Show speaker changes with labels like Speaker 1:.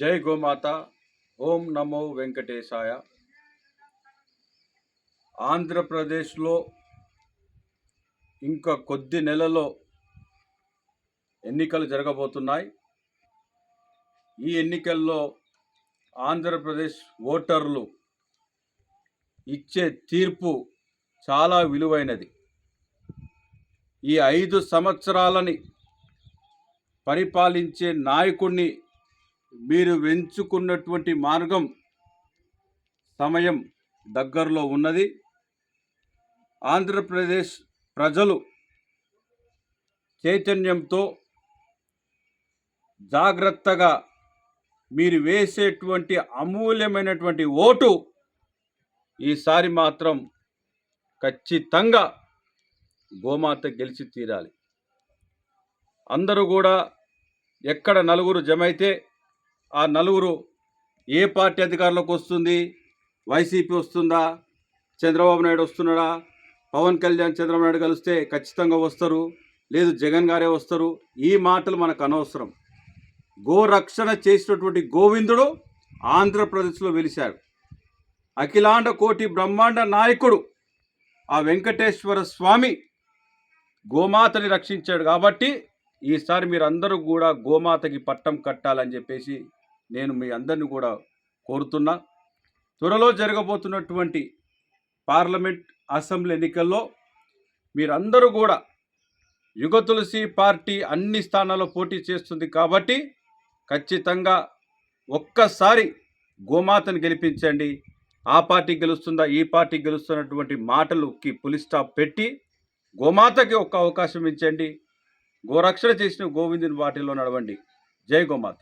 Speaker 1: జై గోమాత ఓం నమో వెంకటేశాయ. ఆంధ్రప్రదేశ్లో ఇంకా కొద్ది నెలలో ఎన్నికలు జరగబోతున్నాయి. ఈ ఎన్నికల్లో ఆంధ్రప్రదేశ్ ఓటర్లు ఇచ్చే తీర్పు చాలా విలువైనది. ఈ ఐదు సంవత్సరాలని పరిపాలించే నాయకుడిని మీరు వెంచుకున్నటువంటి మార్గం సమయం దగ్గరలో ఉన్నది. ఆంధ్రప్రదేశ్ ప్రజలు చైతన్యంతో జాగ్రత్తగా మీరు వేసేటువంటి అమూల్యమైనటువంటి ఓటు ఈసారి మాత్రం ఖచ్చితంగా గోమాత గెలిచి తీరాలి. అందరూ కూడా ఎక్కడ నలుగురు జమైతే ఆ నలుగురు ఏ పార్టీ అధికారంలోకి వస్తుంది? వైసీపీ వస్తుందా? చంద్రబాబు నాయుడు వస్తున్నాడా? పవన్ కళ్యాణ్ చంద్రబాబు నాయుడు కలిస్తే ఖచ్చితంగా వస్తారు. లేదు జగన్ గారే వస్తారు. ఈ మాటలు మనకు అనవసరం. గోరక్షణ చేసినటువంటి గోవిందుడు ఆంధ్రప్రదేశ్లో వెలిశాడు. అఖిలాండ కోటి బ్రహ్మాండ నాయకుడు ఆ వెంకటేశ్వర స్వామి గోమాతని రక్షించాడు కాబట్టి ఈసారి మీరు అందరూ కూడా గోమాతకి పట్టం కట్టాలని చెప్పేసి నేను మీ అందరిని కూడా కోరుతున్నా. త్వరలో జరగబోతున్నటువంటి పార్లమెంట్ అసెంబ్లీ ఎన్నికల్లో మీరందరూ కూడా యుగ తులసి పార్టీ అన్ని స్థానాల్లో పోటీ చేస్తుంది కాబట్టి ఖచ్చితంగా ఒక్కసారి గోమాతను గెలిపించండి. ఆ పార్టీ గెలుస్తుందా ఈ పార్టీ గెలుస్తున్నటువంటి మాటలుకి పులి స్టాప్ పెట్టి గోమాతకి ఒక్క అవకాశం ఇచ్చండి గోరక్షణ చేసిన గోవిందుని వాటిలో నడవండి. జై గోమాత.